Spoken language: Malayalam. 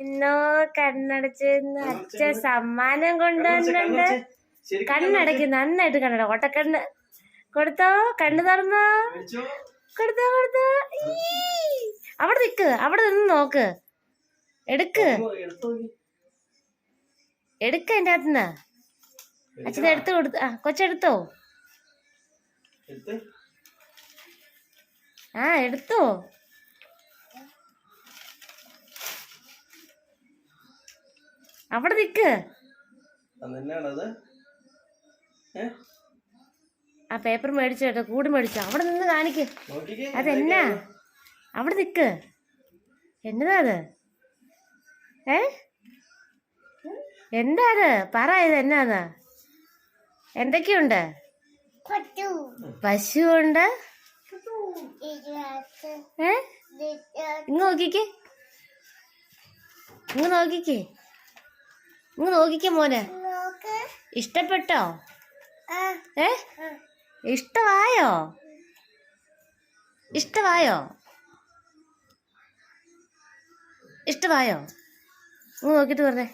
ഇന്നോ കണ്ണടച്ച് അച്ഛൻ സമ്മാനം കൊണ്ടുവന്നുണ്ട് കണ്ണടയ്ക്ക് നന്നായിട്ട് കണ്ണട. ഓട്ടക്കണ്ണ്. കൊടുത്തോ കണ്ണു തുറന്നോ. കൊടുത്തോ കൊടുത്തോ. അവിടെ നിക്ക് അവിടെ നിന്ന് നോക്ക്. എടുക്ക്. എടുക്ക എന്റെ അകത്തുനിന്ന് അച്ഛൻ എടുത്തു കൊടുത്തു ആ കൊച്ചെടുത്തോ. ആ എടുത്തോ. അവിടെ നിക്ക്. ആ പേപ്പർ മേടിച്ചു കേട്ടോ കൂടി മേടിച്ചു. അവിടെ നിന്ന് കാണിക്ക്. നോക്കിക്കേ അതെന്നാ? അവിടെ നിക്ക്. എന്നതാ അത്? ഏ? എന്താ അത്? പറ ഇത് എന്നാന്ന് എന്തൊക്കെയുണ്ട്? പശു ഉണ്ട് ഏ? ഇങ്ങ് നോക്കിക്കേ. ഇങ്ങ് നോക്കിക്കേ. ഇങ്ങ് നോക്കിക്കേ മോനെ. ഇഷ്ടപ്പെട്ടോ? ഏ? ഇഷ്ടമായോ ഇഷ്ടമായോ ഇഷ്ടമായോ ഇങ്ങ് നോക്കിയിട്ട് പറഞ്ഞേ.